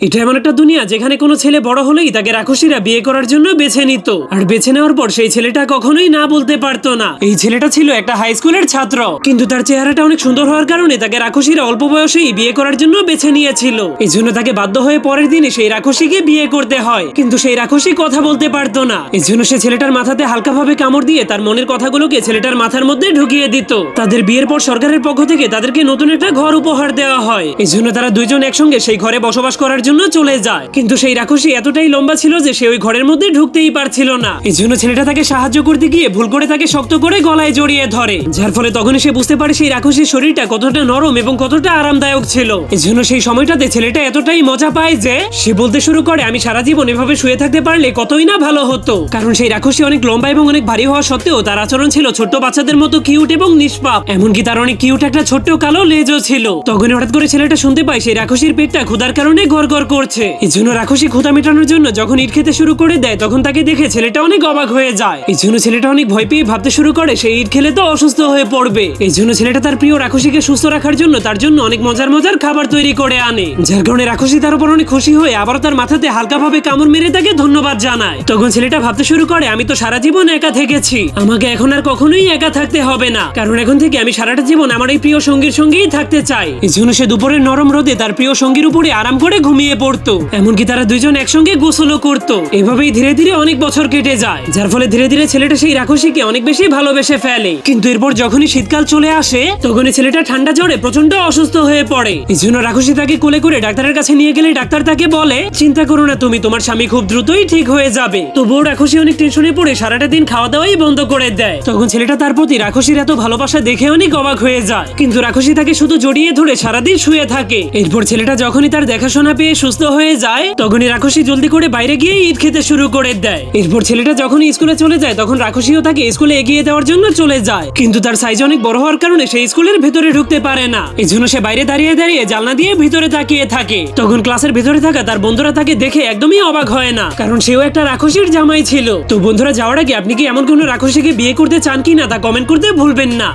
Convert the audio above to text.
এটা এমন একটা দুনিয়া যেখানে কোনো ছেলে বড় হলেই তাকে রাক্ষসীরা বিয়ে করার জন্য বেছে নিত। আর বেছে নেওয়ার পর সেই ছেলেটা কখনোই না বলতে পারতো না। এই ছেলেটা ছিল একটা হাই স্কুলের ছাত্র। কিন্তু তার চেহারাটা অনেক সুন্দর হওয়ার কারণে তাকে রাক্ষসীরা অল্প বয়সেই বিয়ে করার জন্য বেছে নিয়েছিল। এই জন্য তাকে বাধ্য হয়ে পরের দিনে সেই রাক্ষসীকে বিয়ে করতে হয়। কিন্তু সেই রাক্ষসী কথা বলতে পারতো না। এই জন্য সে ছেলেটার মাথাতে হালকাভাবে কামড় দিয়ে তার মনের কথাগুলোকে ছেলেটার মাথার মধ্যে ঢুকিয়ে দিত। তাদের বিয়ের পর সরকারের পক্ষ থেকে তাদেরকে নতুন একটা ঘর উপহার দেওয়া হয়। এই জন্য তারা দুইজন একসঙ্গে সেই ঘরে বসবাস করার জন্য চলে যায়। কিন্তু সেই রাক্ষসী এতটাই লম্বা ছিল যে সে ওই ঘরের মধ্যে ঢুকতেই পারছিল না। এই জন্য ছেলেটা তাকে সাহায্য করতে গিয়ে ভুল করে তাকে শক্ত করে গলায় জড়িয়ে ধরে। যার ফলে তখনই সে বুঝতে পারে সেই রাক্ষসীর শরীরটা কতটা নরম এবং কতটা আরামদায়ক ছিল। এই জন্য সেই সময়টাতে ছেলেটা এতটাই মজা পায় যে সে বলতে শুরু করে, আমি সারা জীবন এভাবে শুয়ে থাকতে পারলে কতই না ভালো হতো। কারণ সেই রাক্ষসী অনেক লম্বা এবং অনেক ভারী হওয়া সত্ত্বেও তার আচরণ ছিল ছোট্ট বাচ্চাদের মতো কিউট এবং নিষ্পাপ। এমনকি তার অনেক কিউট একটা ছোট্ট কালো লেজও ছিল। তখন হঠাৎ করে ছেলেটা শুনতে পায় সেই রাক্ষসীর পেটটা ক্ষুধার কারণে গড়গড় করছে। এই জন্য রাক্ষসী ক্ষুধা মেটানোর জন্য যখন ইট খেতে শুরু করে দেয়, তখন তাকে দেখে ছেলেটা অনেক অবাক হয়ে যায়। এই জন্য ছেলেটা অনেক ভয় পেয়ে ভাবতে শুরু করে সেই ইট খেলে তো অসুস্থ হয়ে পড়বে। এই জন্য ছেলেটা তার প্রিয় রাক্ষসীকে সুস্থ রাখার জন্য তার জন্য অনেক মজার মজার খাবার তৈরি করে আনে। যার কারণে রাক্ষসী তার উপর অনেক খুশি হয়ে আবারও তার মাথাতে হালকাভাবে কামড় মেরে তাকে ধন্যবাদ জানায়। তখন ছেলেটা ভাবতে শুরু করে, আমি তো সারা জীবন একা থেকেছি। আমাকে এখন আর কখনোই একা থাকতে হবে না। কারণ এখন থেকে আমি সারাটা জীবন আমার এই প্রিয় সঙ্গীর সঙ্গেই থাকতে চাই। এই জন্য সে দুপুরের নরম রোদে তার প্রিয় সঙ্গীর উপরে আরাম করে ঘুমিয়ে পড়তো। এমনকি তারা দুইজন একসঙ্গে গোসলও করতো। এভাবেই ধীরে ধীরে অনেক বছর কেটে যায়, যার ফলে ধীরে ধীরে ছেলেটা সেই রাক্ষসীকে অনেক বেশি ভালোবেসে ফেলে। কিন্তু এরপর যখনই শীতকাল চলে আসে, তখনই ছেলেটা ঠান্ডা জ্বরে প্রচণ্ড অসুস্থ হয়ে পড়ে। এই জন্য রাক্ষসী তাকে কোলে করে ডাক্তারের কাছে নিয়ে গেলে ডাক্তার তাকে বলে, চিন্তা করো না তুমি, তোমার স্বামী খুব দ্রুতই ঠিক হয়ে যাবে। তবুও রাক্ষসী অনেক টেনশনে পড়ে সারাটা দিন খাওয়া দাওয়াই বন্ধ করে দেয়। তখন ছেলেটা তার প্রতি রাক্ষসীর এত ভালোবাসা দেখে অনেক অবাক হয়ে যায়। কিন্তু রাক্ষসী তাকে শুধু জড়িয়ে ধরে সারাদিন শুয়ে থাকে। এরপর ছেলেটা যখনই তার দেখাশোনা পেয়ে সুস্থ হয়ে যায়, তখনই রাক্ষসী জলদি করে বাইরে গিয়ে ইট খেতে শুরু করে দেয়। এরপর ছেলেটা যখন স্কুলে চলে যায়, তখন রাক্ষসীও তাকে স্কুলে এগিয়ে দেওয়ার জন্য চলে যায়। কিন্তু তার সাইজ অনেক বড় হওয়ার কারণে সেই স্কুলের ভেতরে ঢুকতে পারে না। এই জন্য সে বাইরে দাঁড়িয়ে দাঁড়িয়ে জানলা দিয়ে ভিতরে তাকিয়ে থাকে। তখন ক্লাসের ভিতরে থাকা তার বন্ধুরা তাকে দেখে একদমই অবাক হয় না, কারণ সেও একটা রাক্ষসীর জামাই ছিল। তো বন্ধুরা, যাওয়ার আগে আপনি কি এমন কোনো রাক্ষসীকে বিয়ে করতে চান কি না তা কমেন্ট করতে ভুলবেন না।